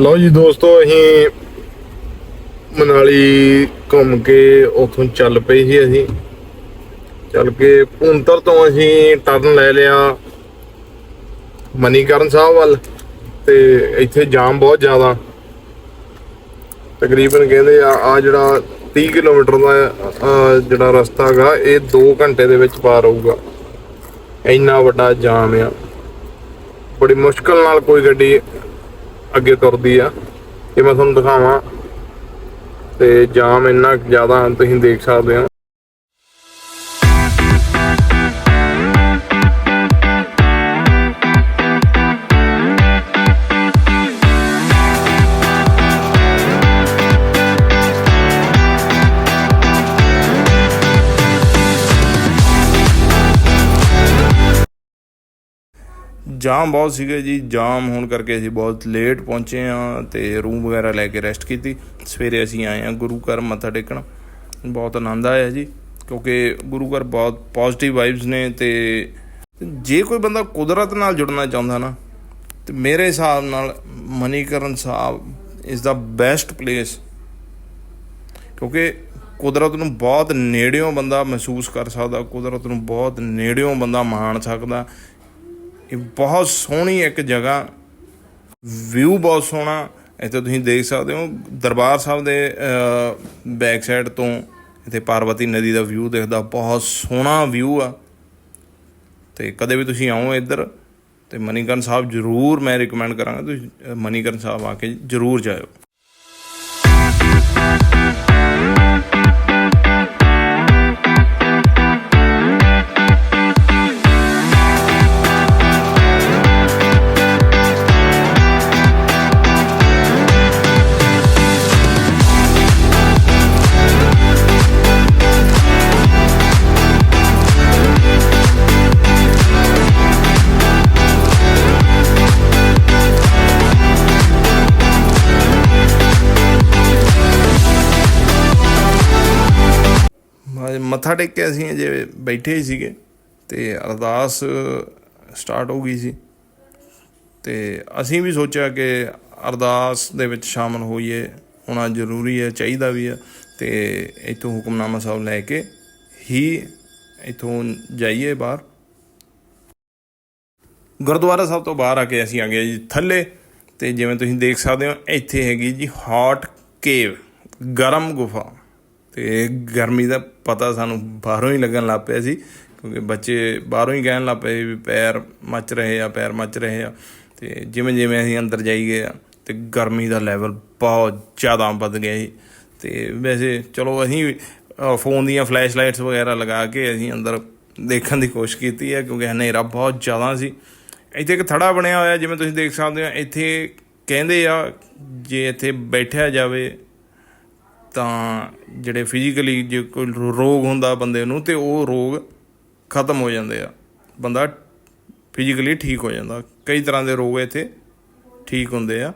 ਲਓ ਜੀ ਦੋਸਤੋ, ਅਸੀਂ ਮਨਾਲੀ ਘੁੰਮ ਕੇ ਉਥੋਂ ਚੱਲ ਪਏ ਸੀ ਅਸੀਂ। ਚੱਲ ਕੇ ਭੁੰਤਰ ਤੋਂ ਅਸੀਂ ਟਰਨ ਲੈ ਲਿਆ ਮਨੀਕਰਨ ਸਾਹਿਬ ਵੱਲ ਤੇ ਇੱਥੇ ਜਾਮ ਬਹੁਤ ਜ਼ਿਆਦਾ। ਤਕਰੀਬਨ ਕਹਿੰਦੇ ਆ ਆ ਜਿਹੜਾ 30 ਕਿਲੋਮੀਟਰ ਦਾ ਜਿਹੜਾ ਰਸਤਾ ਹੈਗਾ, ਇਹ 2 ਘੰਟੇ ਦੇ ਵਿੱਚ ਪਾਰ ਹੋਊਗਾ। ਇੰਨਾ ਵੱਡਾ ਜਾਮ ਆ। ਬੜੀ ਮੁਸ਼ਕਲ ਨਾਲ ਕੋਈ ਗੱਡੀ ਅੱਗੇ ਤੁਰਦੀ ਆ। ਇਹ ਮੈਂ ਤੁਹਾਨੂੰ ਦਿਖਾਵਾਂ। ਤੇ ਜਾਮ ਇੰਨਾ ਜ਼ਿਆਦਾ ਤੁਸੀਂ ਦੇਖ ਸਕਦੇ ਹੋ। ਜਾਮ ਬਹੁਤ ਸੀਗੇ ਜੀ, ਜਾਮ ਹੋਣ ਕਰਕੇ ਅਸੀਂ ਬਹੁਤ ਲੇਟ ਪਹੁੰਚੇ ਆ ਤੇ ਰੂਮ ਵਗੈਰਾ ਲੈ ਕੇ ਰੈਸਟ ਕੀਤੀ। ਸਵੇਰੇ ਅਸੀਂ ਆਏ ਆ ਗੁਰੂ ਘਰ ਮੱਥਾ ਟੇਕਣ। ਬਹੁਤ ਆਨੰਦ ਆਇਆ ਜੀ, ਕਿਉਂਕਿ ਗੁਰੂ ਘਰ ਬਹੁਤ ਪੋਜ਼ਿਟਿਵ ਵਾਈਬਸ ਨੇ ਤੇ ਜੇ ਕੋਈ ਬੰਦਾ ਕੁਦਰਤ ਨਾਲ ਜੁੜਨਾ ਚਾਹੁੰਦਾ ਨਾ, ਤੇ ਮੇਰੇ ਹਿਸਾਬ ਨਾਲ Manikaran Sahib is the best place ਕਿਉਂਕਿ ਕੁਦਰਤ ਨੂੰ ਬਹੁਤ ਨੇੜਿਓਂ ਬੰਦਾ ਮਹਿਸੂਸ ਕਰ ਸਕਦਾ, ਕੁਦਰਤ ਨੂੰ ਬਹੁਤ ਨੇੜਿਓਂ ਬੰਦਾ ਮਾਣ ਸਕਦਾ। ਇਹ ਬਹੁਤ ਸੋਹਣੀ ਇੱਕ ਜਗ੍ਹਾ। ਵਿਊ ਬਹੁਤ ਸੋਹਣਾ। ਇੱਥੇ ਤੁਸੀਂ ਦੇਖ ਸਕਦੇ ਹੋ, ਦਰਬਾਰ ਸਾਹਿਬ ਦੇ ਬੈਕ ਸਾਈਡ ਤੋਂ ਇੱਥੇ ਪਾਰਵਤੀ ਨਦੀ ਦਾ ਵਿਊ ਦਿਖਦਾ। ਬਹੁਤ ਸੋਹਣਾ ਵਿਊ ਆ। ਤੇ ਕਦੇ ਵੀ ਤੁਸੀਂ ਆਓ ਇੱਧਰ, ਤੇ ਮਨੀਕਰਨ ਸਾਹਿਬ ਜ਼ਰੂਰ ਮੈਂ ਰეკਮੈਂਡ ਕਰਾਂਗਾ। ਤੁਸੀਂ ਮਨੀਕਰਨ ਸਾਹਿਬ ਆ ਕੇ ਜ਼ਰੂਰ ਜਾਇਓ। ਮੱਥਾ ਟੇਕ ਕੇ ਅਸੀਂ ਅਜੇ ਬੈਠੇ ਹੀ ਸੀਗੇ ਤੇ ਅਰਦਾਸ ਸਟਾਰਟ ਹੋ ਗਈ ਸੀ। ਤੇ ਅਸੀਂ ਵੀ ਸੋਚਿਆ ਕਿ ਅਰਦਾਸ ਦੇ ਵਿੱਚ ਸ਼ਾਮਲ ਹੋਈਏ, ਹੋਣਾ ਜ਼ਰੂਰੀ ਹੈ, ਚਾਹੀਦਾ ਵੀ ਹੈ ਤੇ ਇੱਥੋਂ ਹੁਕਮਨਾਮਾ ਸਾਹਿਬ ਲੈ ਕੇ ਹੀ ਇੱਥੋਂ ਜਾਈਏ ਬਾਹਰ। ਗੁਰਦੁਆਰਾ ਸਾਹਿਬ ਤੋਂ ਬਾਹਰ ਆ ਕੇ ਅਸੀਂ ਆ ਗਏ ਜੀ ਥੱਲੇ ਤੇ ਜਿਵੇਂ ਤੁਸੀਂ ਦੇਖ ਸਕਦੇ ਹੋ, ਇੱਥੇ ਹੈਗੀ ਜੀ ਹੌਟ ਕੇਵ, ਗਰਮ ਗੁਫਾ। ਤੇ ਗਰਮੀ ਦਾ ਪਤਾ ਸਾਨੂੰ ਬਾਹਰੋਂ ਹੀ ਲੱਗਣ ਲੱਗ ਪਿਆ ਸੀ ਕਿਉਂਕਿ ਬੱਚੇ ਬਾਹਰੋਂ ਹੀ ਕਹਿਣ ਲੱਗ ਪਏ ਵੀ ਪੈਰ ਮੱਚ ਰਹੇ ਆ ਪੈਰ ਮੱਚ ਰਹੇ ਆ। ਤੇ ਜਿਵੇਂ ਜਿਵੇਂ ਅਸੀਂ ਅੰਦਰ ਜਾਈ ਗਏ ਆ ਤੇ ਗਰਮੀ ਦਾ ਲੈਵਲ ਬਹੁਤ ਜ਼ਿਆਦਾ ਵੱਧ ਗਿਆ ਸੀ ਤੇ ਵੈਸੇ ਚਲੋ ਅਸੀਂ ਵੀ, ਫੋਨ ਦੀਆਂ ਫਲੈਸ਼ ਲਾਈਟਸ ਵਗੈਰਾ ਲਗਾ ਕੇ ਅਸੀਂ ਅੰਦਰ ਦੇਖਣ ਦੀ ਕੋਸ਼ਿਸ਼ ਕੀਤੀ ਹੈ ਕਿਉਂਕਿ ਹਨੇਰਾ ਬਹੁਤ ਜ਼ਿਆਦਾ ਸੀ। ਇੱਥੇ ਇੱਕ ਥੜਾ ਬਣਿਆ ਹੋਇਆ ਜਿਵੇਂ ਤੁਸੀਂ ਦੇਖ ਸਕਦੇ ਹੋ ਇੱਥੇ ਕਹਿੰਦੇ ਆ ਜੇ ਇੱਥੇ ਬੈਠਿਆ ਜਾਵੇ ਤਾਂ ਜਿਹੜੇ ਫਿਜ਼ੀਕਲੀ ਜੇ ਕੋਈ ਰੋਗ ਹੁੰਦਾ ਬੰਦੇ ਨੂੰ ਤੇ ਉਹ ਰੋਗ ਖਤਮ ਹੋ ਜਾਂਦੇ ਆ। ਬੰਦਾ ਫਿਜ਼ੀਕਲੀ ਠੀਕ ਹੋ ਜਾਂਦਾ। ਕਈ ਤਰ੍ਹਾਂ ਦੇ ਰੋਗ ਇੱਥੇ ਠੀਕ ਹੁੰਦੇ ਆ।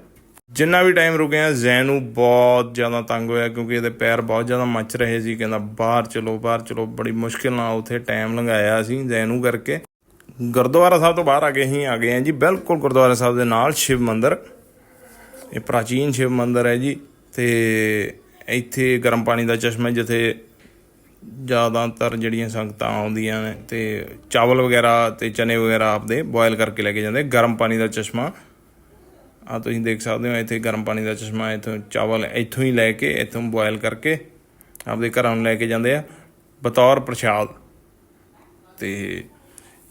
ਜਿੰਨਾ ਵੀ ਟਾਈਮ ਰੁਕੇ ਆ ਜ਼ੈਨੂ ਬਹੁਤ ਜ਼ਿਆਦਾ ਤੰਗ ਹੋਇਆ ਕਿਉਂਕਿ ਇਹਦੇ ਪੈਰ ਬਹੁਤ ਜ਼ਿਆਦਾ ਮੱਚ ਰਹੇ ਸੀ। ਕਹਿੰਦਾ ਬਾਹਰ ਚਲੋ ਬਾਹਰ ਚਲੋ, ਬੜੀ ਮੁਸ਼ਕਿਲ ਨਾਲ ਉੱਥੇ ਟਾਈਮ ਲੰਘਾਇਆ ਅਸੀਂ ਜ਼ੈਨੂ ਕਰਕੇ। ਗੁਰਦੁਆਰਾ ਸਾਹਿਬ ਤੋਂ ਬਾਹਰ ਆ ਕੇ ਅਸੀਂ ਆ ਗਏ ਹਾਂ ਜੀ। ਬਿਲਕੁਲ ਗੁਰਦੁਆਰਾ ਸਾਹਿਬ ਦੇ ਨਾਲ ਸ਼ਿਵ ਮੰਦਿਰ। ਇਹ ਪ੍ਰਾਚੀਨ ਸ਼ਿਵ ਮੰਦਿਰ ਹੈ ਜੀ ਤੇ ਇੱਥੇ ਗਰਮ ਪਾਣੀ ਦਾ ਚਸ਼ਮਾ ਜਿੱਥੇ ਜ਼ਿਆਦਾਤਰ ਜਿਹੜੀਆਂ ਸੰਗਤਾਂ ਆਉਂਦੀਆਂ ਨੇ ਤੇ ਚਾਵਲ ਵਗੈਰਾ ਤੇ ਚਨੇ ਵਗੈਰਾ ਆਪਦੇ ਬੋਇਲ ਕਰਕੇ ਲੈ ਕੇ ਜਾਂਦੇ ਗਰਮ ਪਾਣੀ ਦਾ ਚਸ਼ਮਾ। ਆ ਤੁਸੀਂ ਦੇਖ ਸਕਦੇ ਹੋ, ਇੱਥੇ ਗਰਮ ਪਾਣੀ ਦਾ ਚਸ਼ਮਾ, ਇੱਥੋਂ ਚਾਵਲ ਇੱਥੋਂ ਹੀ ਲੈ ਕੇ, ਇੱਥੋਂ ਬੋਇਲ ਕਰਕੇ ਆਪਦੇ ਘਰਾਂ ਨੂੰ ਲੈ ਕੇ ਜਾਂਦੇ ਆ। ਬਤੌਰ ਪ੍ਰਸ਼ਾਦ। ਤੇ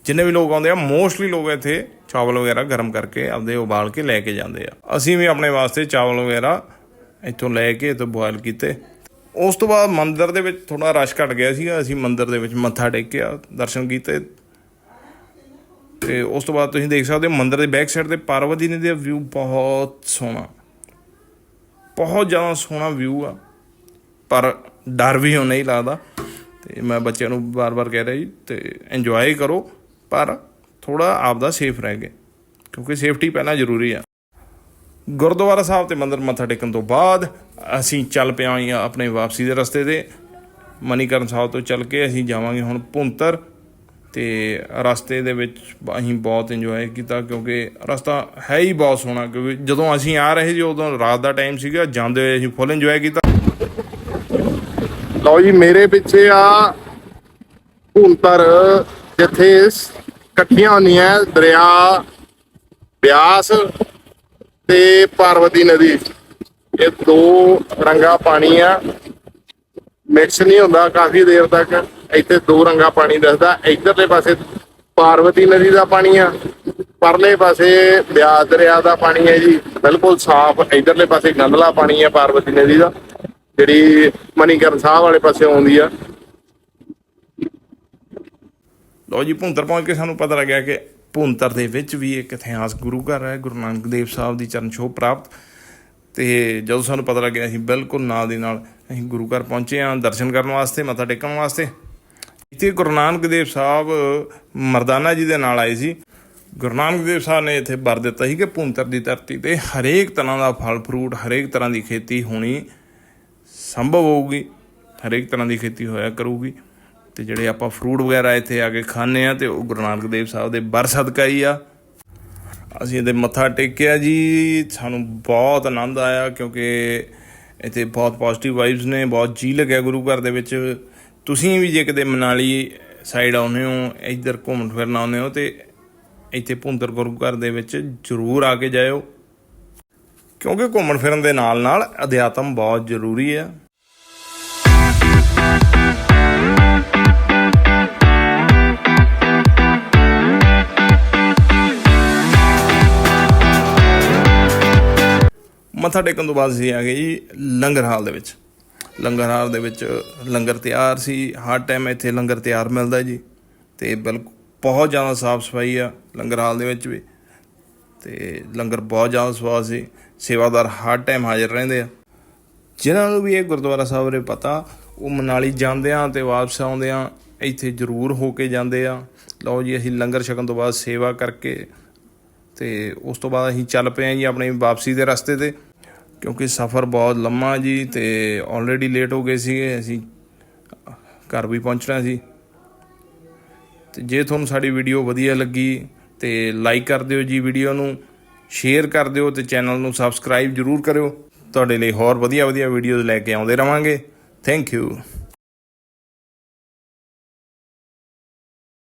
ਜਿੰਨੇ ਵੀ ਲੋਕ ਆਉਂਦੇ ਆ ਮੋਸਟਲੀ ਲੋਕ ਇੱਥੇ ਚਾਵਲ ਵਗੈਰਾ ਗਰਮ ਕਰਕੇ ਆਪਦੇ ਉਬਾਲ ਕੇ ਲੈ ਕੇ ਜਾਂਦੇ ਆ। ਅਸੀਂ ਵੀ ਆਪਣੇ ਵਾਸਤੇ ਚਾਵਲ ਵਗੈਰਾ ਇੱਥੋਂ ਲੈ ਕੇ ਤੇ ਬੋਇਲ ਕੀਤੇ। ਉਸ ਤੋਂ ਬਾਅਦ ਮੰਦਿਰ ਦੇ ਵਿੱਚ ਥੋੜਾ ਰਸ਼ ਘਟ ਗਿਆ ਸੀਗਾ, ਅਸੀਂ ਮੰਦਿਰ ਦੇ ਵਿੱਚ ਮੱਥਾ ਟੇਕਿਆ, ਦਰਸ਼ਨ ਕੀਤੇ। ਤੇ ਉਸ ਤੋਂ ਬਾਅਦ ਤੁਸੀਂ ਦੇਖ ਸਕਦੇ ਹੋ ਮੰਦਿਰ ਦੇ ਬੈਕ ਸਾਈਡ ਤੇ ਪਾਰਵਤੀ ਨੇ ਦਾ ਵਿਊ ਬਹੁਤ ਸੋਹਣਾ। ਬਹੁਤ ਜ਼ਿਆਦਾ ਸੋਹਣਾ ਵਿਊ ਆ। ਪਰ ਡਰ ਵੀ ਹੁਣ ਨਹੀਂ ਲੱਗਦਾ। ਤੇ ਮੈਂ ਬੱਚਿਆਂ ਨੂੰ ਬਾਰ-ਬਾਰ ਕਹਿ ਰਿਹਾ ਜੀ, ਤੇ ਇੰਜੋਏ ਕਰੋ, ਪਰ ਥੋੜਾ ਆਪਦਾ ਸੇਫ ਰਹਿ ਕੇ ਕਿਉਂਕਿ ਸੇਫਟੀ ਪਹਿਲਾਂ ਜ਼ਰੂਰੀ ਆ। ਗੁਰਦੁਆਰਾ ਸਾਹਿਬ ਤੇ ਮੰਦਰ ਮੱਥਾ ਟੇਕਣ ਤੋਂ ਬਾਅਦ ਅਸੀਂ ਚੱਲ ਪਿਆ ਆਪਣੇ ਵਾਪਸੀ ਦੇ ਰਸਤੇ ਤੇ। ਮਨੀਕਰਨ ਸਾਹਿਬ ਤੋਂ ਚੱਲ ਕੇ ਅਸੀਂ ਜਾਵਾਂਗੇ ਹੁਣ ਭੁੰਤਰ ਤੇ ਰਸਤੇ ਦੇ ਵਿੱਚ ਅਸੀਂ ਬਹੁਤ ਇੰਜੋਏ ਕੀਤਾ ਕਿਉਂਕਿ ਰਸਤਾ ਹੈ ਹੀ ਬਹੁਤ ਸੋਹਣਾ ਕਿਉਂਕਿ ਜਦੋਂ ਅਸੀਂ ਆ ਰਹੇ ਸੀ ਉਦੋਂ ਰਾਤ ਦਾ ਟਾਈਮ ਸੀਗਾ, ਜਾਂਦੇ ਹੋਏ ਅਸੀਂ ਫੁੱਲ ਇੰਜੋਏ ਕੀਤਾ। ਲਓ ਜੀ, ਮੇਰੇ ਪਿੱਛੇ ਆ ਭੁੰਤਰ, ਜਿੱਥੇ ਇਕੱਠੀਆਂ ਹੁੰਦੀਆਂ ਦਰਿਆ, ਬਿਆਸ ਤੇ ਪਾਰਵਤੀ ਨਦੀ। ਇਹ ਦੋ ਰੰਗਾ ਪਾਣੀ ਆ ਮਿਕਸ ਨਹੀਂ ਹੁੰਦਾ, ਕਾਫੀ ਦੇਰ ਤੱਕ ਇੱਥੇ ਦੋ ਰੰਗਾ ਪਾਣੀ ਦਿਸਦਾ। ਇਧਰਲੇ ਪਾਸੇ ਪਾਰਵਤੀ ਨਦੀ ਦਾ ਪਾਣੀ ਆ। ਪਰਲੇ ਪਾਸੇ ਬਿਆਸ ਦਰਿਆ ਦਾ ਪਾਣੀ ਹੈ ਜੀ। ਬਿਲਕੁਲ ਸਾਫ਼, ਇਧਰਲੇ ਪਾਸੇ ਗੰਦਲਾ ਪਾਣੀ ਹੈ ਪਾਰਵਤੀ ਨਦੀ ਦਾ। ਜਿਹੜੀ ਮਨੀਕਰਨ ਸਾਹਿਬ ਵਾਲੇ ਪਾਸੇ ਆਉਂਦੀ ਆ। ਲਓ ਜੀ, ਭੁੰਤਰ ਪਹੁੰਚ ਕੇ ਸਾਨੂੰ ਪਤਾ ਲੱਗਿਆ ਕਿ ਭੁੰਤਰ ਦੇ ਵਿੱਚ ਵੀ ਇੱਕ ਇਤਿਹਾਸ ਗੁਰੂ ਘਰ ਹੈ, ਗੁਰੂ ਨਾਨਕ ਦੇਵ ਸਾਹਿਬ ਦੀ ਚਰਨ ਛੋਹ ਪ੍ਰਾਪਤ। ਤੇ ਜਦੋਂ ਸਾਨੂੰ ਪਤਾ ਲੱਗਿਆ ਅਸੀਂ ਬਿਲਕੁਲ ਨਾਲ ਦੀ ਨਾਲ ਅਸੀਂ ਗੁਰੂ ਘਰ ਪਹੁੰਚੇ ਹਾਂ ਦਰਸ਼ਨ ਕਰਨ ਵਾਸਤੇ, ਮੱਥਾ ਟੇਕਣ ਵਾਸਤੇ। ਇੱਥੇ ਗੁਰੂ ਨਾਨਕ ਦੇਵ ਸਾਹਿਬ, ਮਰਦਾਨਾ ਜੀ ਦੇ ਨਾਲ ਆਏ ਸੀ। ਗੁਰੂ ਨਾਨਕ ਦੇਵ ਸਾਹਿਬ ਨੇ ਇੱਥੇ ਵਰ ਦਿੱਤਾ ਸੀ ਕਿ ਭੁੰਤਰ ਦੀ ਧਰਤੀ ਤੇ ਹਰੇਕ ਤਰ੍ਹਾਂ ਦਾ ਫਲ, ਫਰੂਟ, ਹਰੇਕ ਤਰ੍ਹਾਂ ਦੀ ਖੇਤੀ ਹੋਣੀ ਸੰਭਵ ਹੋਊਗੀ, ਹਰੇਕ ਤਰ੍ਹਾਂ ਦੀ ਖੇਤੀ ਹੋਇਆ ਕਰੂਗੀ। ਤੇ ਜਿਹੜੇ ਆਪਾਂ ਫਰੂਟ ਵਗੈਰਾ ਇੱਥੇ ਆ ਕੇ ਖਾਂਦੇ ਆ ਤੇ ਉਹ ਗੁਰੂ ਨਾਨਕ ਦੇਵ ਸਾਹਿਬ ਦੇ ਬਰ ਸਦਕਾ ਹੀ ਆ। ਅਸੀਂ ਇਹਦੇ ਮੱਥਾ ਟੇਕਿਆ ਜੀ, ਸਾਨੂੰ ਬਹੁਤ ਆਨੰਦ ਆਇਆ ਕਿਉਂਕਿ ਇੱਥੇ ਬਹੁਤ ਪੋਜ਼ਿਟਿਵ ਵਾਈਬਸ ਨੇ, ਬਹੁਤ ਜੀ ਲੱਗਿਆ ਗੁਰੂ ਘਰ ਦੇ ਵਿੱਚ। ਤੁਸੀਂ ਵੀ ਜੇ ਕਿਤੇ ਮਨਾਲੀ ਸਾਈਡ ਆਉਂਦੇ ਹੋ, ਇੱਧਰ ਘੁੰਮਣ ਫਿਰਨ ਆਉਂਦੇ ਹੋ ਤੇ ਇੱਥੇ ਭੁੰਦਰ ਗੁਰੂ ਘਰ ਦੇ ਵਿੱਚ ਜ਼ਰੂਰ ਆ ਕੇ ਜਾਇਓ। ਕਿਉਂਕਿ ਘੁੰਮਣ ਫਿਰਨ ਦੇ ਨਾਲ ਨਾਲ ਅਧਿਆਤਮ ਬਹੁਤ ਜ਼ਰੂਰੀ ਹੈ ਮੱਥਾ ਟੇਕਣ ਤੋਂ ਬਾਅਦ ਅਸੀਂ ਆ ਗਏ ਜੀ ਲੰਗਰ ਹਾਲ ਦੇ ਵਿੱਚ। ਲੰਗਰ ਹਾਲ ਦੇ ਵਿੱਚ ਲੰਗਰ ਤਿਆਰ ਸੀ। ਹਰ ਟਾਈਮ ਇੱਥੇ ਲੰਗਰ ਤਿਆਰ ਮਿਲਦਾ ਜੀ। ਤੇ ਬਿਲਕੁਲ ਬਹੁਤ ਜ਼ਿਆਦਾ ਸਾਫ਼ ਸਫ਼ਾਈ ਆ ਲੰਗਰ ਹਾਲ ਦੇ ਵਿੱਚ ਵੀ। ਤੇ ਲੰਗਰ ਬਹੁਤ ਜ਼ਿਆਦਾ ਸਵਾਦ ਸੀ। ਸੇਵਾਦਾਰ ਹਰ ਟਾਈਮ ਹਾਜ਼ਰ ਰਹਿੰਦੇ ਆ। ਜਿਨ੍ਹਾਂ ਨੂੰ ਵੀ ਇਹ ਗੁਰਦੁਆਰਾ ਸਾਹਿਬ ਬਾਰੇ ਪਤਾ, ਉਹ ਮਨਾਲੀ ਜਾਂਦੇ ਆ ਤੇ ਵਾਪਸ ਆਉਂਦੇ ਆ। ਇੱਥੇ ਜ਼ਰੂਰ ਹੋ ਕੇ ਜਾਂਦੇ ਆ। ਲਓ ਜੀ, ਅਸੀਂ ਲੰਗਰ ਛਕਣ ਤੋਂ ਬਾਅਦ ਸੇਵਾ ਕਰਕੇ ਤੇ ਉਸ ਤੋਂ ਬਾਅਦ ਅਸੀਂ ਚੱਲ ਪਏ ਹਾਂ ਜੀ ਆਪਣੀ ਵਾਪਸੀ ਦੇ ਰਸਤੇ ਤੇ। ਕਿਉਂਕਿ ਸਫ਼ਰ ਬਹੁਤ ਲੰਮਾ ਜੀ ਤੇ ਆਲਰੇਡੀ ਲੇਟ ਹੋ ਗਏ ਸੀਗੇ, ਅਸੀਂ ਘਰ ਵੀ ਪਹੁੰਚਣਾ ਸੀ। ਤੇ ਜੇ ਤੁਹਾਨੂੰ ਸਾਡੀ ਵੀਡੀਓ ਵਧੀਆ ਲੱਗੀ ਤੇ ਲਾਈਕ ਕਰ ਦਿਓ ਜੀ ਵੀਡੀਓ ਨੂੰ ਸ਼ੇਅਰ ਕਰ ਦਿਓ ਤੇ ਚੈਨਲ ਨੂੰ ਸਬਸਕ੍ਰਾਈਬ ਜਰੂਰ ਕਰਿਓ। ਤੁਹਾਡੇ ਲਈ ਹੋਰ ਵਧੀਆ ਵਧੀਆ ਵੀਡੀਓਜ਼ ਲੈ ਕੇ ਆਉਂਦੇ ਰਵਾਂਗੇ। Thank you